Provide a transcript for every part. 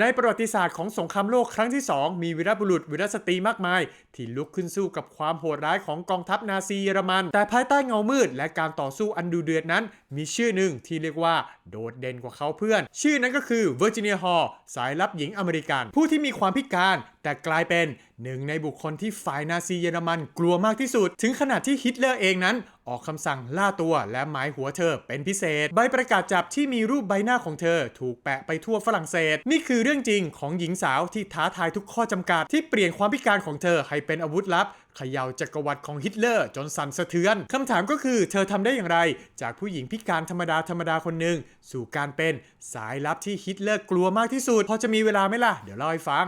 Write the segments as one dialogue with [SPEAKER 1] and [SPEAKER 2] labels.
[SPEAKER 1] ในประวัติศาสตร์ของสงครามโลกครั้งที่ 2 มีวีรบุรุษวีรสตรีมากมาย ที่ลุกขึ้นสู้กับความโหดร้ายของกองทัพนาซีเยอรมัน แต่ภายใต้เงามืดและการต่อสู้อันดูเดือดนั้น มีชื่อหนึ่งที่เรียกว่าโดดเด่นกว่าเขาเพื่อน ชื่อนั้นก็คือเวอร์จิเนียฮอลสายลับหญิงอเมริกัน ผู้ที่มีความพิการแต่กลายเป็นหนึ่งในบุคคลที่ฝ่ายนาซีเยอรมันกลัวมากที่สุด ถึงขนาดที่ฮิตเลอร์เองนั้น ออกคำสั่งล่าตัวและหมายหัวเธอเป็นพิเศษ ใบประกาศจับที่มีรูปใบหน้าของเธอ ถูกแปะไปทั่วฝรั่งเศส นี่คือเรื่องจริงของหญิงสาวที่ท้าทายทุกข้อจำกัด ที่เปลี่ยนความพิการของเธอให้เป็นอาวุธลับเขย่าจักรวรรดิของฮิตเลอร์จนสั่นสะเทือน คำถามก็คือเธอทำได้อย่างไร จากผู้หญิงพิการธรรมดาธรรมดาคนหนึ่งสู่การเป็นสายลับที่ฮิตเลอร์กลัวมากที่สุด พอจะมีเวลาไหมล่ะ เดี๋ยวเล่าให้ฟัง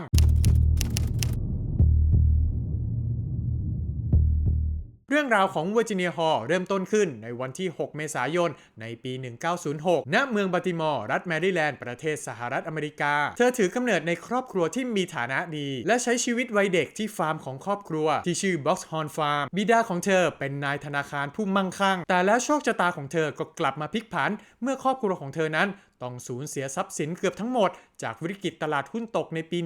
[SPEAKER 1] รื่องราวของเวอร์จิเนียฮอลเริ่มต้นขึ้นในวันที่ 6 เมษายน ในปี 1906 ณ เมืองบัติมอร์ รัฐแมริแลนด์ ประเทศสหรัฐอเมริกา เธอถือกำเนิดในครอบครัวที่มีฐานะดี และใช้ชีวิตวัยเด็กที่ฟาร์มของครอบครัว ที่ชื่อบ็อกซ์ฮอนฟาร์มบิดาของเธอเป็นนายธนาคารผู้มั่งคั่ง แต่แล้วโชคชะตาของเธอก็กลับมาพลิกผัน เมื่อครอบครัวของเธอนั้น ต้องสูญเสียทรัพย์สินเกือบทั้งหมด จากวิกฤตตลาดหุ้นตกในปี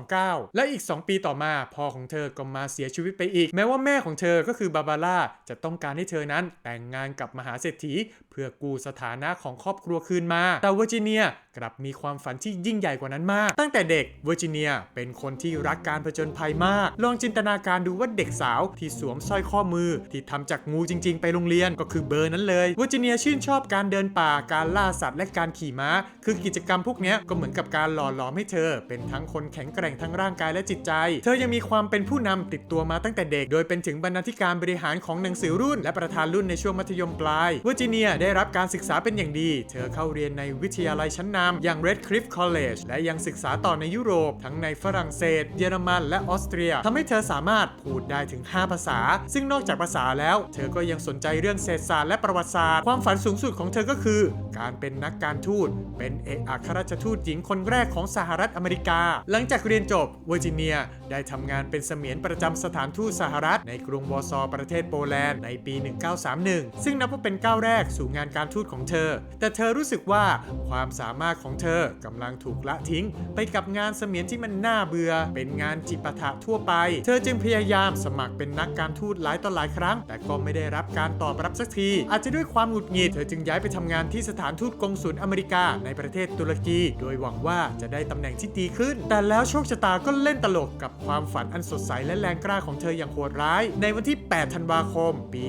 [SPEAKER 1] 1929 และอีก 2 ปีต่อมาพ่อของเธอก็มาเสียชีวิตไปอีก แม้ว่าแม่ของเธอก็คือบาบาร่าจะต้องการให้เธอนั้นแต่งงานกับมหาเศรษฐี เพื่อกู้สถานะของครอบครัวคืนมา แต่เวอร์จิเนียกลับมีความฝันที่ยิ่งใหญ่กว่านั้นมาก ตั้งแต่เด็กเวอร์จิเนียเป็นคนที่รักการผจญภัยมาก ลองจินตนาการดูว่าเด็กสาวที่สวมสร้อยข้อมือ ที่ทำจากงูจริง ๆ ไปโรงเรียนก็คือเบอร์นั้นเลยเวอร์จิเนียชื่นชอบการเดินป่าการล่าสัตว์และการขี่ม้าคือกิจกรรมพวกนี้ก็เหมือนกับการหล่อหลอมให้เธอ เป็นทั้งคนแข็งแกร่งทั้งร่างกายและจิตใจ เธอยังมีความเป็นผู้นำติดตัวมาตั้งแต่เด็ก โดยเป็นถึงบรรณาธิการบริหารของหนังสือรุ่น และประธานรุ่นในช่วงมัธยมปลายเวอร์จิเนียได้รับการศึกษาเป็นอย่างดี เธอเข้าเรียนในวิทยาลัยชั้นนำอย่าง Redcliffe College และยังศึกษาต่อในยุโรป ทั้งในฝรั่งเศส เยอรมันและออสเตรียทำให้เธอสามารถพูดได้ถึง 5 ภาษา ซึ่งนอกจากภาษาแล้ว เธอก็ยังสนใจเรื่องเศรษฐศาสตร์และประวัติศาสตร์ ความฝันสูงสุดของเธอก็คือ การเป็นนักการทูตเป็นเอกอัครราชทูตหญิงคนแรกของสหรัฐอเมริกา หลังจากเรียนจบเวอร์จิเนีย ได้ทำงานเป็นเสมียนประจำสถานทูตสหรัฐ ในกรุงวอร์ซอประเทศโปแลนด์ในปี 1931 ซึ่งนับว่าเป็นก้าวแรกสู่งานการทูตของเธอ แต่เธอรู้สึกว่าความสามารถของเธอกำลังถูกละทิ้ง ไปกับงานเสมียนที่มันน่าเบื่อ เป็นงานจิปาถะทั่วไป เธอจึงพยายามสมัครเป็นนักการทูตหลายต่อหลายครั้ง แต่ก็ไม่ได้รับการตอบรับสักที อาจจะด้วยความหงุดหงิด เธอจึงย้ายไปทำงานที่สถานทูตกงสุลอเมริกาในประเทศตุรกี โดยหวังว่าจะได้ตำแหน่งที่ดีขึ้น แต่แล้วโชคชะตาก็เล่นตลกกับความฝันอันสดใสและแรงกล้าของเธออย่างโหดร้าย ในวันที่ 8 ธันวาคม ปี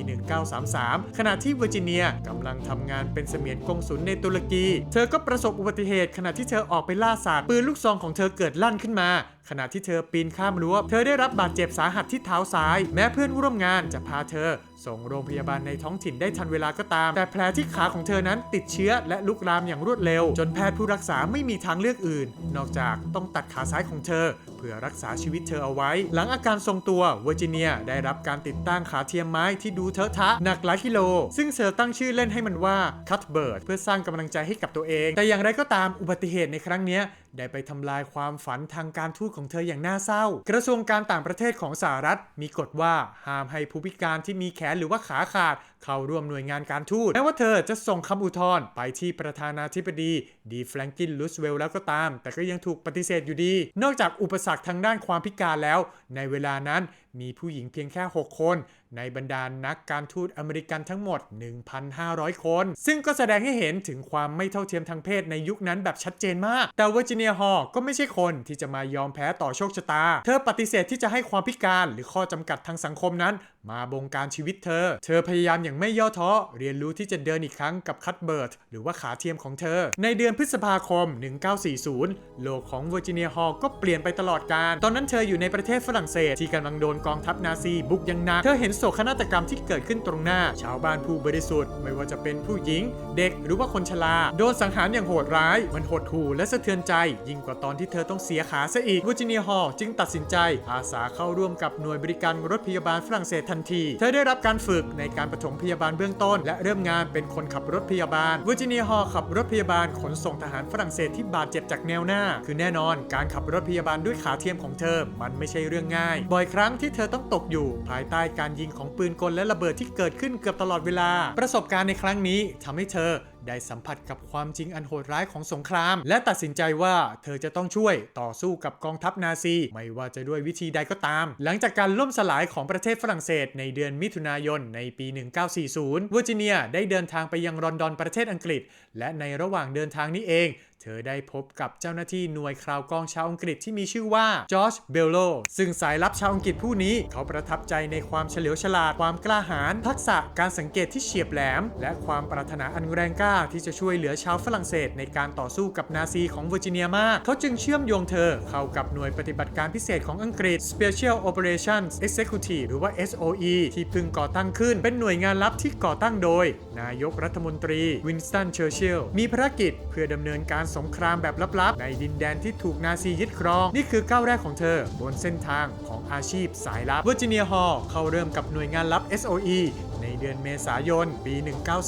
[SPEAKER 1] 1933 ขณะที่เวอร์จิเนียกำลังทำงานเป็นเสมียนกงสุลในตุรกี เธอก็ประสบอุบัติเหตุขณะที่เธอออกไปล่าสัตว์ปืนลูกซองของเธอเกิดลั่นขึ้นมา ขณะที่เธอปีนข้ามรั้ว เธอได้รับบาดเจ็บสาหัสที่เท้าซ้าย แม้เพื่อนร่วมงานจะพาเธอ ส่งโรงพยาบาลในท้องถิ่นได้ทันเวลาก็ตาม แต่แผลที่ขาของเธอนั้นติดเชื้อและลุกลามอย่างรวดเร็ว จนแพทย์ผู้รักษาไม่มีทางเลือกอื่น นอกจากต้องตัดขาซ้ายของเธอ เพื่อรักษาชีวิตเธอเอาไว้ หลังอาการทรงตัวเวอร์จิเนียได้รับการติดตั้งขาเทียมไม้ที่ดูเทอะทะหนักหลายกิโล ซึ่งเธอตั้งชื่อเล่นให้มันว่าคัตเบิร์ดเพื่อสร้างกำลังใจให้กับตัวเอง แต่อย่างไรก็ตามอุบัติเหตุในครั้งนี้ ได้ไปทำลายความฝันทางการทูตของเธออย่างน่าเศร้า กระทรวงการต่างประเทศของสหรัฐมีกฎว่าห้ามให้ผู้พิการที่มีแขนหรือว่าขาขาด เข้าร่วมหน่วยงานการทูตแม้ว่าเธอจะส่งคำอุทธรณ์ไปที่ประธานาธิบดีดีแฟรงกินลูสเวลแล้วก็ตาม แต่ก็ยังถูกปฏิเสธอยู่ดี นอกจากอุปสรรคทางด้านความพิการแล้ว ในเวลานั้นมีผู้หญิงเพียงแค่ 6 คน ในบรรดานักการทูตอเมริกันทั้งหมด 1,500 คน ซึ่งก็แสดงให้เห็นถึงความไม่เท่าเทียมทางเพศในยุคนั้นแบบชัดเจนมาก แต่เวอร์จิเนียฮอก็ไม่ใช่คนที่จะมายอมแพ้ต่อโชคชะตา เธอปฏิเสธที่จะให้ความพิการหรือข้อจำกัดทางสังคมนั้น มาบงการชีวิตเธอ เธอพยายามอย่างไม่ย่อท้อ เรียนรู้ที่จะเดินอีกครั้งกับคัตเบิร์ดหรือว่าขาเทียมของเธอ ในเดือนพฤษภาคม 1940 โลกของเวอร์จิเนียฮอลก็เปลี่ยนไปตลอดกาลตอนนั้นเธออยู่ในประเทศฝรั่งเศสที่กำลังโดนกองทัพนาซีบุกอย่างหนัก เธอเห็นโศกนาฏกรรมที่เกิดขึ้นตรงหน้า ชาวบ้านผู้บริสุทธิ์ไม่ว่าจะเป็นผู้หญิง เด็กหรือว่าคนชรา โดนสังหารอย่างโหดร้าย มันหดหู่และสะเทือนใจ ยิ่งกว่าตอนที่เธอต้องเสียขาซะอีกเวอร์จิเนียฮอลจึงตัดสินใจอาสาเข้าร่วมกับหน่วยบริการรถพยาบาลฝรั่งเศสทันที เธอได้รับการฝึกในการปฐมพยาบาลเบื้องต้น และเริ่มงานเป็นคนขับรถพยาบาลเวอร์จิเนียฮอลขับรถพยาบาลขนส่งทหารฝรั่งเศสที่บาดเจ็บจากแนวหน้า คือแน่นอนการขับรถพยาบาลด้วยขาเทียมของเธอ มันไม่ใช่เรื่องง่าย บ่อยครั้งที่เธอต้องตกอยู่ ภายใต้การยิงของปืนกลและระเบิดที่เกิดขึ้นเกือบตลอดเวลา ประสบการณ์ในครั้งนี้ทำให้เธอ ได้สัมผัสกับความจริงอันโหดร้ายของสงคราม และตัดสินใจว่าเธอจะต้องช่วยต่อสู้กับกองทัพนาซี ไม่ว่าจะด้วยวิธีใดก็ตาม หลังจากการล่มสลายของประเทศฝรั่งเศส ในเดือนมิถุนายนในปี 1940เวอร์จิเนียได้เดินทางไปยังลอนดอนประเทศอังกฤษ และในระหว่างเดินทางนี้เอง เธอได้พบกับเจ้าหน้าที่หน่วยคราวกรองชาวอังกฤษที่มีชื่อว่าจอร์จเบลโลซึ่งสายลับชาวอังกฤษผู้นี้เขาประทับใจในความเฉลียวฉลาดความกล้าหาญทักษะการสังเกตที่เฉียบแหลม และความปรารถนาอันแรงกล้าที่จะช่วยเหลือชาวฝรั่งเศสในการต่อสู้กับนาซีของเวอร์จิเนียมาก เขาจึงเชื่อมโยงเธอเข้ากับหน่วยปฏิบัติการพิเศษของอังกฤษ Special Operations Executive หรือว่า SOE ที่เพิ่งก่อตั้งขึ้น เป็นหน่วยงานลับที่ก่อตั้งโดย นายกรัฐมนตรีวินสตันเชอร์ชิลล์มีภารกิจเพื่อดำเนินการสงครามแบบลับๆ ในดินแดนที่ถูกนาซียึดครอง นี่คือก้าวแรกของเธอ บนเส้นทางของอาชีพสายลับเวอร์จิเนียฮอลเข้าเริ่มกับหน่วยงานลับ SOE ดือนเมษายน ปี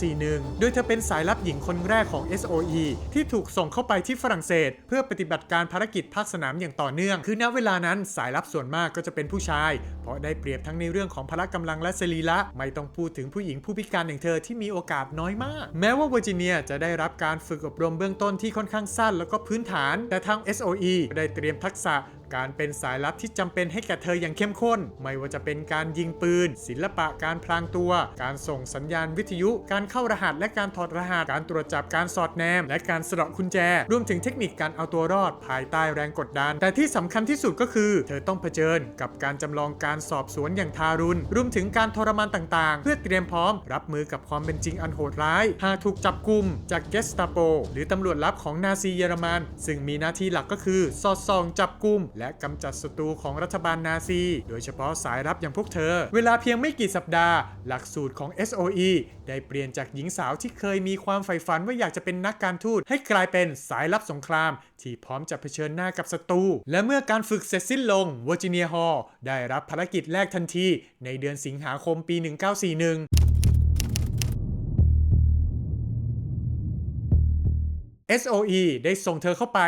[SPEAKER 1] 1941 โดยเธอเป็นสายลับหญิงคนแรกของ SOE ที่ถูกส่งเข้าไปที่ฝรั่งเศส เพื่อปฏิบัติการภารกิจภาคสนามอย่างต่อเนื่อง คือณเวลานั้นสายลับส่วนมากก็จะเป็นผู้ชาย เพราะได้เปรียบทั้งในเรื่องของพละกำลังและสรีระไม่ต้องพูดถึงผู้หญิงผู้พิการอย่างเธอที่มีโอกาสน้อยมาก แม้ว่าเวอร์จิเนียจะได้รับการฝึกอบรมเบื้องต้นที่ค่อนข้างสั้นแล้วก็พื้นฐาน แต่ทาง SOE ได้เตรียมทักษะ การเป็นสายลับที่จำเป็นให้แก่เธออย่างเข้มข้น ไม่ว่าจะเป็นการยิงปืน ศิลปะการพลางตัว การส่งสัญญาณวิทยุ การเข้ารหัสและการถอดรหัส การตรวจจับการสอดแนม และการสะเดาะกุญแจ รวมถึงเทคนิคการเอาตัวรอดภายใต้แรงกดดัน แต่ที่สำคัญที่สุดก็คือ เธอต้องเผชิญกับการจำลองการสอบสวนอย่างทารุณ รวมถึงการทรมานต่างๆ เพื่อเตรียมพร้อม รับมือกับความเป็นจริงอันโหดร้าย หากถูกจับกลุ่มจากเกสตาโป หรือตำรวจลับของนาซีเยอรมัน ซึ่งมีหน้าที่หลักก็คือ สอดส่องจับกลุ่มและกำจัดศัตรูของรัฐบาลนาซี โดยเฉพาะสายลับอย่างพวกเธอ เวลาเพียงไม่กี่สัปดาห์ หลักสูตรของ SOE ได้เปลี่ยนจากหญิงสาวที่เคยมีความใฝ่ฝันว่าอยากจะเป็นนักการทูต ให้กลายเป็นสายลับสงคราม ที่พร้อมจะเผชิญหน้ากับศัตรู และเมื่อการฝึกเสร็จสิ้นลงเวอร์จิเนียฮอลได้รับภารกิจแรกทันทีในเดือนสิงหาคมปี 1941 SOE ได้ส่งเธอเข้าไป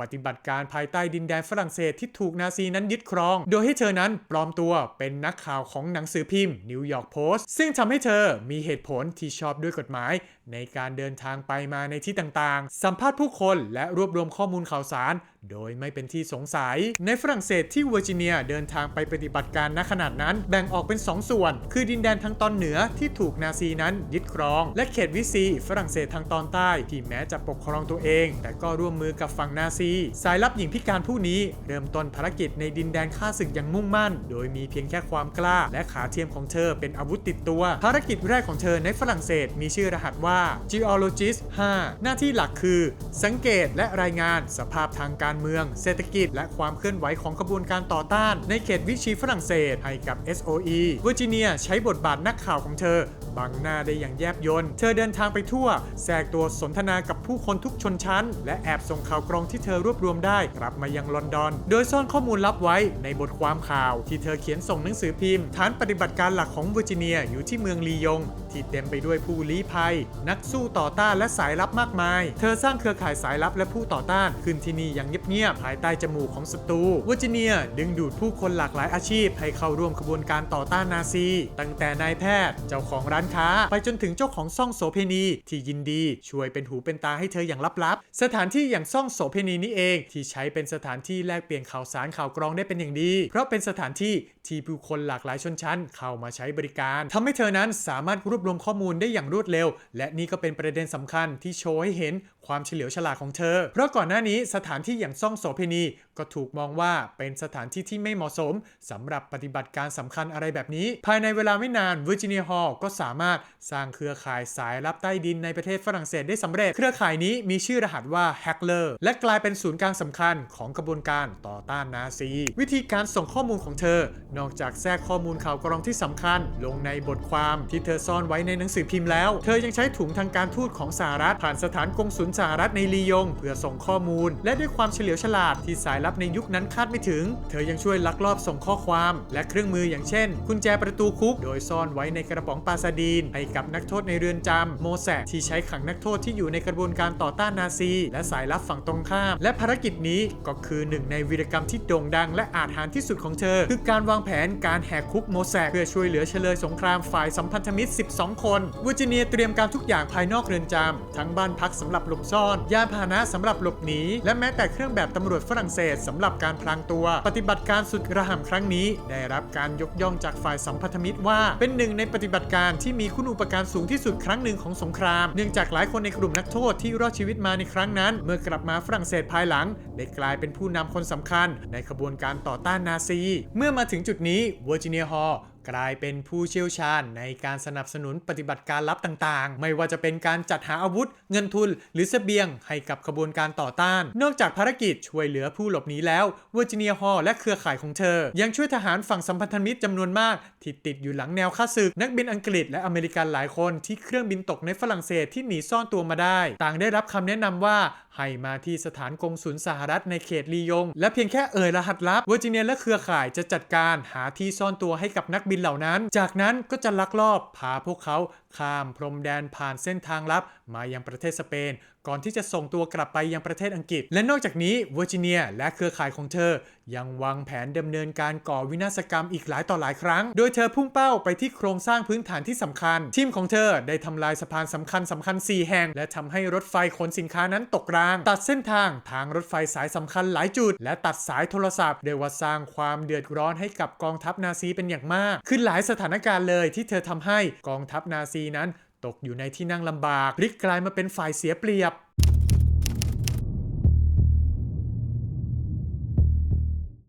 [SPEAKER 1] ปฏิบัติการภายใต้ดินแดนฝรั่งเศสที่ถูกนาซีนั้นยึดครอง โดยให้เธอนั้นปลอมตัวเป็นนักข่าวของหนังสือพิมพ์นิวยอร์กโพสต์ซึ่งทำให้เธอมีเหตุผลที่ชอบด้วยกฎหมาย ในการเดินทางไปมาในที่ต่างๆ สัมภาษณ์ผู้คนและรวบรวมข้อมูลข่าวสาร โดยไม่เป็นที่สงสัย ในฝรั่งเศสที่เวอร์จิเนียเดินทางไปปฏิบัติการณขนาดนั้น แบ่งออกเป็น 2 ส่วน คือดินแดนทางตอนเหนือที่ถูกนาซีนั้นยึดครอง และเขตวิซีฝรั่งเศสทางตอนใต้ที่แม้จะปกครองตัวเอง แต่ก็ร่วมมือกับฝั่งนาซีสายลับหญิงพิการผู้นี้ เริ่มต้นภารกิจในดินแดนข้าศึกอย่างมุ่งมั่น โดยมีเพียงแค่ความกล้า และขาเทียมของเธอเป็นอาวุธติดตัว ภารกิจแรกของเธอในฝรั่งเศสมีชื่อรหัสว่า Geologist 5 หน้าที่หลักคือ สังเกตและรายงาน สภาพทางการเมือง เศรษฐกิจ และความเคลื่อนไหวของขบวนการต่อต้าน ในเขตวิชีฝรั่งเศสให้กับ SOE เวอร์จิเนียใช้บทบาทนักข่าวของเธอบังหน้าได้อย่างแยบยลเธอเดินทางไปทั่วแทรกตัวสนทนากับผู้คนทุกชนชั้น และแอบส่งข่าวกรองที่เธอรวบรวมได้กลับมายังลอนดอน โดยซ่อนข้อมูลลับไว้ในบทความข่าว ที่เธอเขียนส่งหนังสือพิมพ์ฐานปฏิบัติการหลักของเวอร์จิเนียอยู่ที่เมืองลียง ที่เต็มไปด้วยผู้ลี้ภัย นักสู้ต่อต้านและสายลับมากมาย เธอสร้างเครือข่ายสายลับและผู้ต่อต้านขึ้นที่นี่อย่างเงียบๆภายใต้จมูกของศัตรูเวอร์จิเนีย ดึงดูดผู้คนหลากหลายอาชีพ ให้เข้าร่วมขบวนการต่อต้านนาซี ตั้งแต่นายแพทย์เจ้าของร้านค้า ไปจนถึงเจ้าของซ่องโสเพณีที่ยินดี ช่วยเป็นหูเป็นตาให้เธออย่างลับๆสถานที่อย่างซ่องโสเพณีนี้เอง ที่ใช้เป็นสถานที่แลกเปลี่ยนข่าวสารข่าวกรองได้เป็นอย่างดี เพราะเป็นสถานที่ ที่ผู้คนหลากหลายชนชั้นเข้ามาใช้บริการทำให้เธอนั้นสามารถรวบรวมข้อมูลได้อย่างรวดเร็ว และนี่ก็เป็นประเด็นสำคัญที่โชว์ให้เห็นความเฉลียวฉลาดของเธอ เพราะก่อนหน้านี้สถานที่อย่างซ่องโสเพณี ก็ถูกมองว่าเป็นสถานที่ที่ไม่เหมาะสมสำหรับปฏิบัติการสำคัญอะไรแบบนี้ ภายในเวลาไม่นานเวอร์จิเนียฮอลก็สามารถสร้างเครือข่ายสายลับใต้ดินในประเทศฝรั่งเศสได้สำเร็จ เครือข่ายนี้มีชื่อรหัสว่า Hackler และกลายเป็นศูนย์กลางสำคัญของกระบวนการต่อต้านนาซี วิธีการส่งข้อมูลของเธอนอกจากแทรกข้อมูลข่าวกรองที่สำคัญ ลงในบทความที่เธอซ่อนไว้ในหนังสือพิมพ์แล้ว เธอยังใช้ถุงทางการทูตของสหรัฐผ่านสถานกงสุลสหรัฐในลียง เพื่อส่งข้อมูล และด้วยความเฉลียวฉลาดที่สายลับในยุคนั้นคาดไม่ถึง เธอยังช่วยลักลอบส่งข้อความ และเครื่องมืออย่างเช่น กุญแจประตูคุก โดยซ่อนไว้ในกระป๋องปาซาดีน ให้กับนักโทษในเรือนจำโมแสกที่ใช้ขังนักโทษที่อยู่ในกระบวนการต่อต้านนาซี และสายลับฝั่งตรงข้าม และภารกิจนี้ก็คือหนึ่งในวีรกรรมที่โด่งดัง และอาจหารที่สุดของเธอ คือการวางแผนการแหกคุกโมแสกเพื่อช่วยเหลือเฉลยสงครามฝ่ายสัมพันธมิตร 12 คนเวอร์จิเนียเตรียมการทุกอย่างภายนอกเรือนจำทั้งบ้านพักสำหรับหลบซ่อน ยานพาหนะสำหรับหลบหนี และแม้แต่เครื่องแบบตำรวจฝรั่งเศสสำหรับการพลางตัว ปฏิบัติการสุดระห่ำครั้งนี้ ได้รับการยกย่องจากฝ่ายสัมพันธมิตรว่า เป็นหนึ่งในปฏิบัติการที่มีคุณูปการสูงที่สุดครั้งหนึ่งของสงคราม เนื่องจากหลายคนในกลุ่มนักโทษที่รอดชีวิตมาในครั้งนั้น เมื่อกลับมาฝรั่งเศสภายหลัง ได้กลายเป็นผู้นำคนสำคัญ ในขบวนการต่อต้านนาซี เมื่อมาถึงจุดนี้เวอร์จิเนียฮอลกลายเป็นผู้เชี่ยวชาญในการสนับสนุนปฏิบัติการลับต่างๆ ไม่ว่าจะเป็นการจัดหาอาวุธ เงินทุน หรือเสบียงให้กับขบวนการต่อต้าน นอกจากภารกิจช่วยเหลือผู้หลบหนีแล้วเวอร์จิเนียฮอลและเครือข่ายของเธอ ยังช่วยทหารฝั่งสัมพันธมิตรจำนวนมาก ที่ติดอยู่หลังแนวข้าศึก นักบินอังกฤษและอเมริกันหลายคนที่เครื่องบินตกในฝรั่งเศสที่หนีซ่อนตัวมาได้ ต่างได้รับคำแนะนำว่า ให้มาที่สถานกงสุลสหรัฐในเขตลียง และเพียงแค่เอ่ยรหัสลับเวอร์จิเนียและเครือข่ายจะจัดการหาที่ซ่อนตัวให้กับนักบินเหล่านั้น จากนั้นก็จะลักลอบพาพวกเขา ข้ามพรมแดนผ่านเส้นทางลับมายังประเทศสเปน ก่อนที่จะส่งตัวกลับไปยังประเทศอังกฤษ และนอกจากนี้เวอร์จิเนียและเครือข่ายของเธอ ยังวางแผนดำเนินการก่อวินาศกรรมอีกหลายต่อหลายครั้ง โดยเธอพุ่งเป้าไปที่โครงสร้างพื้นฐานที่สำคัญ ทีมของเธอได้ทำลายสะพานสำคัญสำคัญ 4 แห่ง และทำให้รถไฟขนสินค้านั้นตกราง ตัดเส้นทางทางรถไฟสายสำคัญหลายจุด และตัดสายโทรศัพท์เรียกว่าสร้างความเดือดร้อนให้กับกองทัพนาซีเป็นอย่างมาก คือหลายสถานการณ์เลยที่เธอทำให้กองทัพนาซีนั้น ตกอยู่ในที่นั่งลำบากพลิกกลายมาเป็นฝ่ายเสียเปรียบ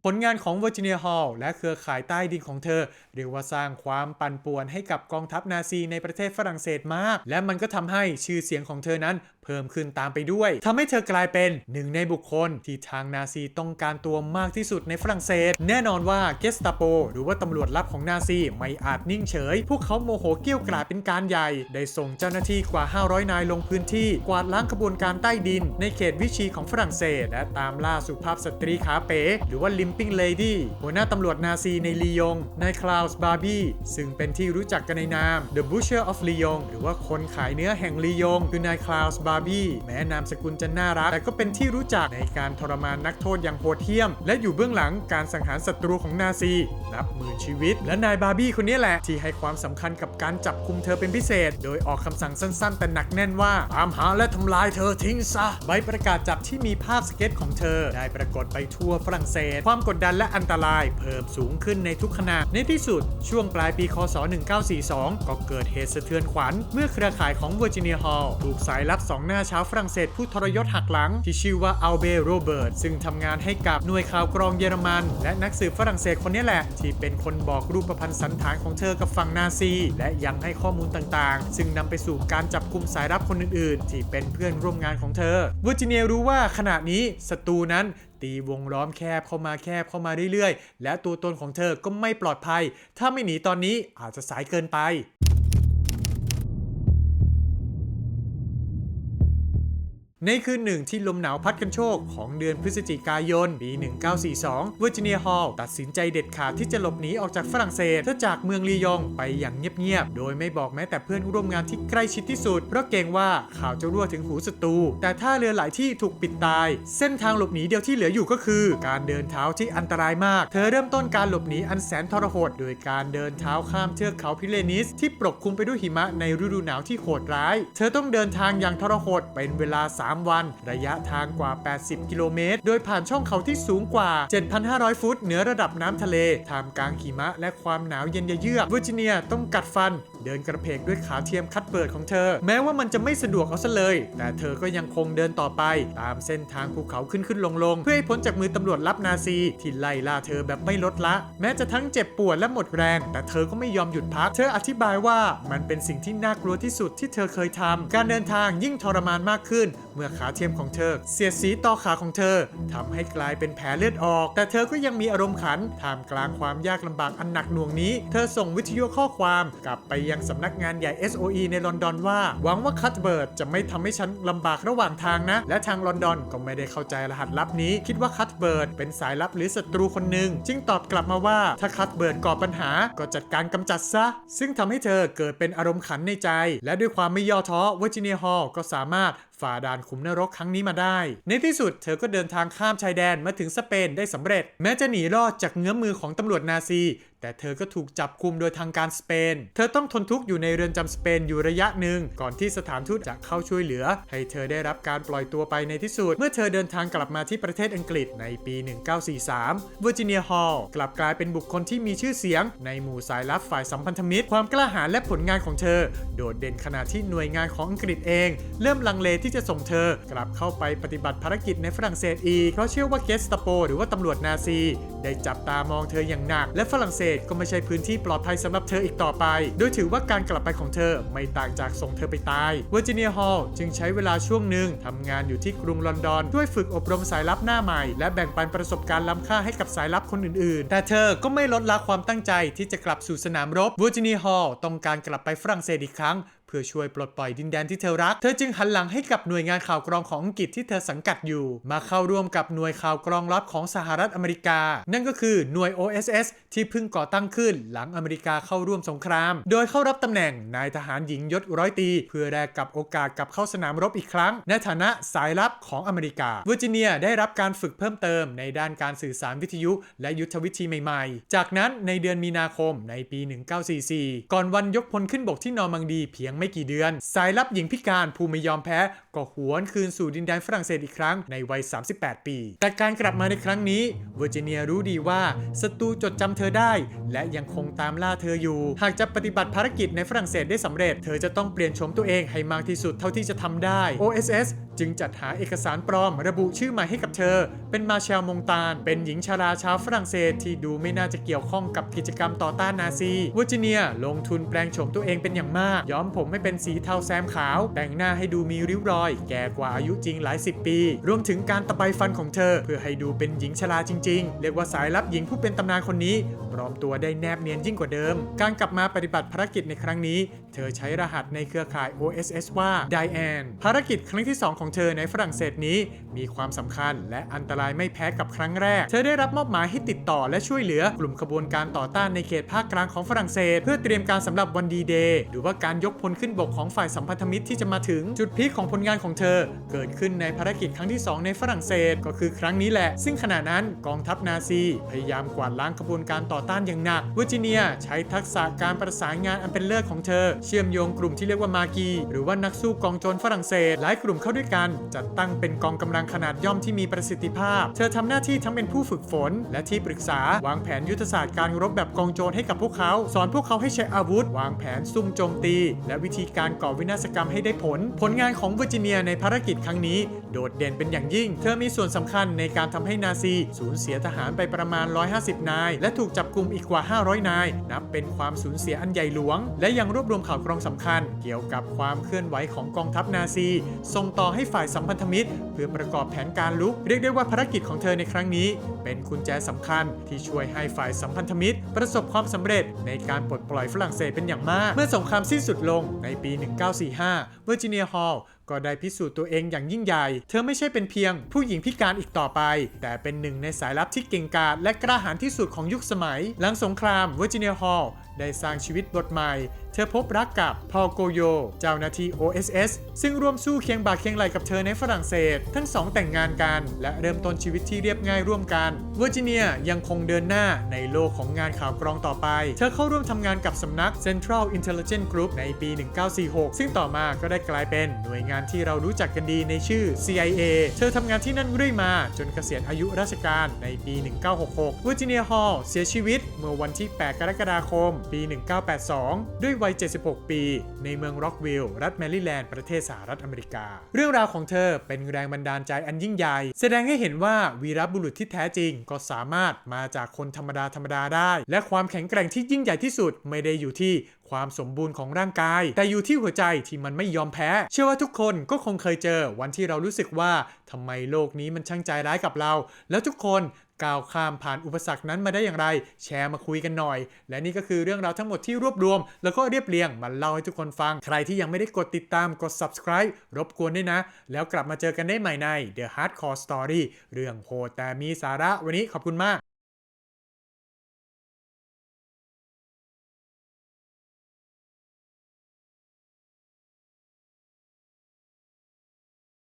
[SPEAKER 1] ผลงานของเวอร์จิเนียฮอลและเครือข่ายใต้ดินของเธอ เรียกว่าสร้างความปั่นป่วนให้กับกองทัพนาซีในประเทศฝรั่งเศสมาก และมันก็ทำให้ชื่อเสียงของเธอนั้น เพิ่มขึ้นตามไปด้วยทำให้เธอกลายเป็นหนึ่งในบุคคล ที่ทางนาซีต้องการตัวมากที่สุดในฝรั่งเศส แน่นอนว่าเกสตาโป หรือว่าตำรวจลับของนาซีไม่อาจนิ่งเฉย พวกเขาโมโหเกี้ยวกราดเป็นการใหญ่ ได้ส่งเจ้าหน้าที่กว่า 500 นายลงพื้นที่ กวาดล้างขบวนการใต้ดิน ในเขตวิชีของฝรั่งเศส และตามล่าสุภาพสตรีขาเป๋ หรือว่าลิมปิงเลดี้หัวหน้าตำรวจนาซีในลียงนายคลาวส์บาร์บี้ซึ่งเป็นที่รู้จักกันในนาม The Butcher of Lyon หรือว่าคนขายเนื้อแห่งลียงคือนายคลาวส์บาร์บี้ แม้นามสกุลจะน่ารัก แต่ก็เป็นที่รู้จักในการทรมานนักโทษอย่างโหดเหี้ยม และอยู่เบื้องหลังการสังหารศัตรูของนาซี นับหมื่นชีวิต และนายบาร์บี้คนนี้แหละ ที่ให้ความสำคัญกับการจับคุมเธอเป็นพิเศษ โดยออกคำสั่งสั้นๆ แต่หนักแน่นว่าตามหาและทำลายเธอทิ้งซะใบประกาศจับที่มีภาพสเก็ตของเธอ ได้ปรากฏไปทั่วฝรั่งเศส ความกดดันและอันตราย เพิ่มสูงขึ้นในทุกขณะในที่สุด ช่วงปลายปีคศ 1942 ก็เกิดเหตุสะเทือนขวัญ เมื่อเครือข่ายของเวอร์จิเนียฮอลถูกสายลับสองหน้าชาวฝรั่งเศสผู้ทรยศหักหลัง ที่ชื่อว่าอัลเบโรเบิร์ตซึ่งทำงานให้กับหน่วยข่าวกรองเยอรมัน และนักสืบฝรั่งเศสคนนี้แหละ ที่เป็นคนบอกรูปพันธ์สันฐานของเธอกับฝั่งนาซี และยังให้ข้อมูลต่างๆ ซึ่งนำไปสู่การจับกลุ่มสายลับคนอื่นๆ ที่เป็นเพื่อนร่วมงานของเธอเวอร์จิเนียรู้ว่าขณะนี้ศัตรูนั้นตีวงล้อมแคบเข้ามาแคบเข้ามาเรื่อยๆ และตัวตนของเธอก็ไม่ปลอดภัย ถ้าไม่หนีตอนนี้อาจจะสายเกินไป ในคืนหนึ่งที่ลมหนาวพัดกันโชคของเดือนพฤศจิกายน ปี 1942เวอร์จิเนียฮอลตัดสินใจเด็ดขาดที่จะหลบหนีออกจากฝรั่งเศสเพื่อจากเมืองลียงไปอย่างเงียบๆ โดยไม่บอกแม้แต่เพื่อนร่วมงานที่ใกล้ชิดที่สุด เพราะเกรงว่าข่าวจะรั่วถึงหูศัตรู แต่ถ้าเรือหลายที่ถูกปิดตาย เส้นทางหลบหนีเดียวที่เหลืออยู่ก็คือ การเดินเท้าที่อันตรายมาก เธอเริ่มต้นการหลบหนีอันแสนทรหดโดยการเดินเท้าข้ามเทือกเขาพิเรนิส ที่ปกคลุมไปด้วยหิมะในฤดูหนาวที่โหดร้าย เธอต้องเดินทางอย่างทรหดเป็นเวลา3วัน ระยะทางกว่า 80 กิโลเมตร โดยผ่านช่องเขาที่สูงกว่า 7,500 ฟุตเหนือระดับน้ำทะเลท่ามกลางหิมะและความหนาวเย็นเยือกเวอร์จิเนียต้องกัดฟัน เดินกระเพกด้วยขาเทียมคัดเปิดของเธอ แม้ว่ามันจะไม่สะดวกเอาซะเลย แต่เธอก็ยังคงเดินต่อไป ตามเส้นทางภูเขาขึ้นขึ้นลงลงเพื่อให้พ้นจากมือตำรวจลับนาซี ที่ไล่ล่าเธอแบบไม่ลดละ แม้จะทั้งเจ็บปวดและหมดแรง แต่เธอก็ไม่ยอมหยุดพัก เธออธิบายว่ามันเป็นสิ่งที่น่ากลัวที่สุดที่เธอเคยทำการเดินทางยิ่งทรมานมากขึ้น เมื่อขาเทียมของเธอ เสียดสีต่อขาของเธอทำให้กลายเป็นแผลเลือดออก แต่เธอก็ยังมีอารมณ์ขันท่ามกลางความยากลำบากอันหนักหน่วงนี้ เธอส่งวิทยุข้อความกลับไปยังสำนักงานใหญ่ SOE ในลอนดอนว่า หวังว่าคัตเบิร์ดจะไม่ทำให้ฉันลำบากระหว่างทางนะ และทางลอนดอนก็ไม่ได้เข้าใจรหัสลับนี้ คิดว่าคัตเบิร์ดเป็นสายลับหรือศัตรูคนหนึ่งจึงตอบกลับมาว่าถ้าคัตเบิร์ดก่อปัญหาก็จัดการกำจัดซะ ซึ่งทำให้เธอเกิดเป็นอารมณ์ขันในใจ และด้วยความไม่ย่อท้อเวอร์จิเนียฮอลก็สามารถฝ่าด่านขุมนรกครั้งนี้มาได้ ในที่สุดเธอก็เดินทางข้ามชายแดนมาถึงสเปนได้สำเร็จ แม้จะหนีรอดจากเงื้อมือของตำรวจนาซี แต่เธอก็ถูกจับกุมโดยทางการสเปน เธอต้องทนทุกข์อยู่ในเรือนจำสเปนอยู่ระยะหนึ่งก่อนที่สถานทูตจะเข้าช่วยเหลือ ให้เธอได้รับการปล่อยตัวไปในที่สุด เมื่อเธอเดินทางกลับมาที่ประเทศอังกฤษในปี 1943เวอร์จิเนียฮอลล์กลับกลายเป็นบุคคลที่มีชื่อเสียง ในหมู่สายลับฝ่ายสัมพันธมิตร ความกล้าหาญและผลงานของเธอ โดดเด่นขณะที่หน่วยงานของอังกฤษเอง เริ่มลังเลที่ที่จะส่งเธอกลับเข้าไปปฏิบัติภารกิจในฝรั่งเศสอีก เพราะเชื่อว่าเกสตาโป หรือว่าตำรวจนาซี ได้จับตามองเธออย่างหนัก และฝรั่งเศสก็ไม่ใช่พื้นที่ปลอดภัยสำหรับเธออีกต่อไป โดยถือว่าการกลับไปของเธอไม่ต่างจากส่งเธอไปตายเวอร์จิเนียฮอลจึงใช้เวลาช่วงหนึ่งทำงานอยู่ที่กรุงลอนดอนด้วยฝึกอบรมสายลับหน้าใหม่ และแบ่งปันประสบการณ์ล้ำค่าให้กับสายลับคนอื่นๆ แต่เธอก็ไม่ลดละความตั้งใจที่จะกลับสู่สนามรบเวอร์จิเนียฮอลต้องการกลับไปฝรั่งเศสอีกครั้ง เพื่อช่วยปลดปล่อยดินแดนที่เธอรัก เธอจึงหันหลังให้กับหน่วยงานข่าวกรองของอังกฤษที่เธอสังกัดอยู่ มาเข้าร่วมกับหน่วยข่าวกรองลับของสหรัฐอเมริกา นั่นก็คือหน่วย OSS ที่เพิ่งก่อตั้งขึ้น หลังอเมริกาเข้าร่วมสงคราม โดยเข้ารับตำแหน่งนายทหารหญิงยศร้อยตี เพื่อแลกกับโอกาสกลับเข้าสนามรบอีกครั้ง ในฐานะสายลับของอเมริกาเวอร์จิเนียได้รับการฝึกเพิ่มเติมในด้านการสื่อสารวิทยุ และยุทธวิธีใหม่ๆ จากนั้นในเดือนมีนาคมในปี 1944 ก่อนวันยกพลขึ้นบกที่นอร์มังดีเพียงไม่กี่เดือน สายลับหญิงพิการผู้ไม่ยอมแพ้ ก็หวนคืนสู่ดินแดนฝรั่งเศสอีกครั้งในวัย 38 ปี แต่การกลับมาในครั้งนี้เวอร์จิเนียรู้ดีว่าศัตรูจดจำเธอได้ และยังคงตามล่าเธออยู่ หากจะปฏิบัติภารกิจในฝรั่งเศสได้สำเร็จ เธอจะต้องเปลี่ยนโฉมตัวเองให้มากที่สุดเท่าที่จะทำได้ OSS จึงจัดหาเอกสารปลอมระบุชื่อใหม่ให้กับเธอ เป็นมาเชลมงตาน เป็นหญิงชาราชาวฝรั่งเศสที่ดูไม่น่าจะเกี่ยวข้องกับกิจกรรมต่อต้านนาซีวอร์จิเนียลงทุนแปลงโฉมตัวเองเป็นอย่างมาก ย้อมผมให้เป็นสีเทาแซมขาว แต่งหน้าให้ดูมีริ้วรอย แก่กว่าอายุจริงหลายสิบปี รวมถึงการตะไบฟันของเธอ เพื่อให้ดูเป็นหญิงชราจริง ๆ เรียกว่าสายลับหญิงผู้เป็นตำนานคนนี้ปลอมตัวได้แนบเนียนยิ่งกว่าเดิม การกลับมาปฏิบัติภารกิจในครั้งนี้ เธอใช้รหัสในเครือข่าย OSS ว่า Diane ภารกิจครั้งที่ 2 ของเธอในฝรั่งเศสนี้มีความสำคัญและอันตรายไม่แพ้กับครั้งแรก เธอได้รับมอบหมายให้ติดต่อและช่วยเหลือกลุ่มขบวนการต่อต้านในเขตภาคกลางของฝรั่งเศส เพื่อเตรียมการสำหรับวันดีเดย์หรือว่าการยกพลขึ้นบกของฝ่ายสัมพันธมิตรที่จะมาถึงจุดพีคของผลงานของเธอ เกิดขึ้นในภารกิจครั้งที่ 2 ในฝรั่งเศสก็คือครั้งนี้แหละ ซึ่งขณะนั้นกองทัพนาซีพยายามกวาดล้างขบวนการต่อต้านอย่างหนักเวอร์จิเนียใช้ทักษะการประสานงานอันเป็นเลิศของเธอเชื่อมโยงกลุ่มที่เรียกว่ามากี หรือว่านักสู้กองโจรฝรั่งเศส หลายกลุ่มเข้าด้วยกัน จัดตั้งเป็นกองกำลังขนาดย่อมที่มีประสิทธิภาพ เธอทำหน้าที่ทั้งเป็นผู้ฝึกฝน และที่ปรึกษาวางแผนยุทธศาสตร์การรบแบบกองโจรให้กับพวกเขา สอนพวกเขาให้ใช้อาวุธ วางแผนซุ่มโจมตี และวิธีการก่อวินาศกรรมให้ได้ผล ผลงานของเวอร์จิเนียในภารกิจครั้งนี้ โดดเด่นเป็นอย่างยิ่ง เธอมีส่วนสำคัญในการทำให้นาซี สูญเสียทหารไปประมาณ 150 นาย และถูกจับกลุ่มอีกกว่า 500 นาย นับเป็นความสูญเสียอันใหญ่หลวง และยังรวบรวมข่าวกรองสำคัญ เกี่ยวกับความเคลื่อนไหวของกองทัพนาซี ส่งต่อให้ฝ่ายสัมพันธมิตร เพื่อประกอบแผนการลุก เรียกได้ว่าภารกิจของเธอในครั้งนี้ เป็นกุญแจสำคัญที่ช่วยให้ฝ่ายสัมพันธมิตร ประสบความสำเร็จในการปลดปล่อยฝรั่งเศสเป็นอย่างมาก เมื่อสงครามสิ้นสุดลงในปี 1945เวอร์จิเนียฮอลล์ก็ได้พิสูจน์ตัวเองอย่างยิ่งใหญ่ เธอไม่ใช่เป็นเพียงผู้หญิงพิการอีกต่อไป แต่เป็นหนึ่งในสายลับที่เก่งกาจและกล้าหาญที่สุดของยุคสมัย หลังสงครามเวอร์จิเนียฮอลล์ ได้สร้างชีวิตบทใหม่ เธอพบรักกับพอลโกโย เจ้าหน้าที่ OSS ซึ่งร่วมสู้เคียงบ่าเคียงไหลกับเธอในฝรั่งเศส ทั้งสองแต่งงานกัน และเริ่มต้นชีวิตที่เรียบง่ายร่วมกันเวอร์จิเนียยังคงเดินหน้าในโลกของงานข่าวกรองต่อไป เธอเข้าร่วมทำงานกับสำนัก Central Intelligence Group ในปี 1946 ซึ่งต่อมาก็ได้กลายเป็นหน่วยงานที่เรารู้จักกันดีในชื่อ CIA เธอทำงานที่นั่นเรื่อยมาจนเกษียณอายุราชการในปี 1966เวอร์จิเนียฮอลล์เสียชีวิตเมื่อวันที่ 8 กรกฎาคมปี 1982 ด้วยวัย 76 ปี ในเมืองร็อกวิลล์รัฐแมริแลนด์ประเทศสหรัฐอเมริกา เรื่องราวของเธอเป็นแรงบันดาลใจอันยิ่งใหญ่ แสดงให้เห็นว่าวีรบุรุษที่แท้จริงก็สามารถมาจากคนธรรมดาธรรมดาได้ และความแข็งแกร่งที่ยิ่งใหญ่ที่สุดไม่ได้อยู่ที่ความสมบูรณ์ของร่างกาย แต่อยู่ที่หัวใจที่มันไม่ยอมแพ้ เชื่อว่าทุกคนก็คงเคยเจอวันที่เรารู้สึกว่าทำไมโลกนี้มันช่างใจร้ายกับเรา แล้วทุกคน ก้าวข้ามผ่านอุปสรรคนั้นมาได้อย่างไร แชร์มาคุยกันหน่อย และนี่ก็คือเรื่องราวทั้งหมดที่รวบรวม แล้วก็เรียบเรียงมาเล่าให้ทุกคนฟัง ใครที่ยังไม่ได้กดติดตามกด subscribe รบกวนด้วยนะ แล้วกลับมาเจอกันได้ใหม่ใน The Hardcore Story เรื่องโหดแต่มีสาระวันนี้ขอบคุณมาก